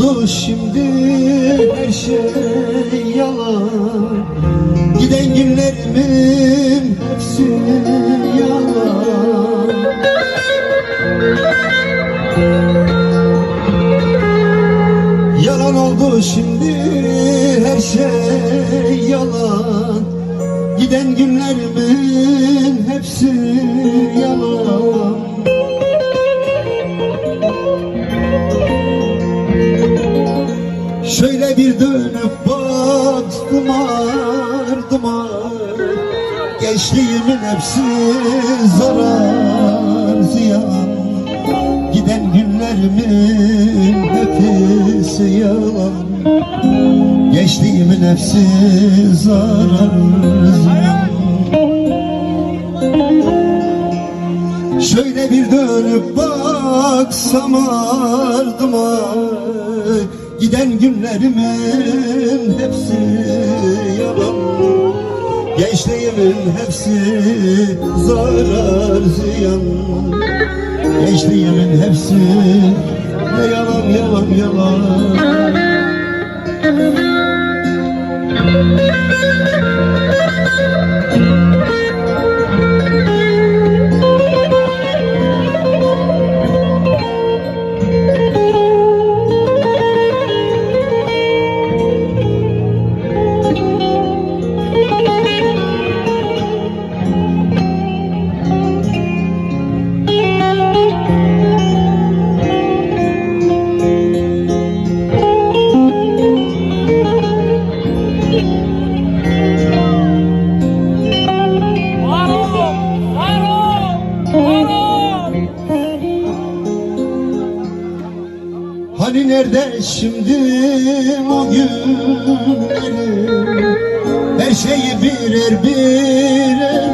oldu şimdi her şey yalan. Giden günlerimin hepsi yalan. Yalan oldu şimdi her şey yalan. Giden günlerimin hepsi yalan. Şöyle bir dönüp baktım ardıma Gençliğimin hepsi zarar ziyan. Giden günlerimin hepsi yalan. Gençliğimin hepsi zarar ziyan Şöyle bir dönüp baksam ardıma Giden günlerimin hepsi yalan. Gençliğimin hepsi zarar ziyan. Gençliğimin hepsi ne yalan yalan yalan. Varım! Hani nerede? Şimdi o günlerim Her şeyi birer birer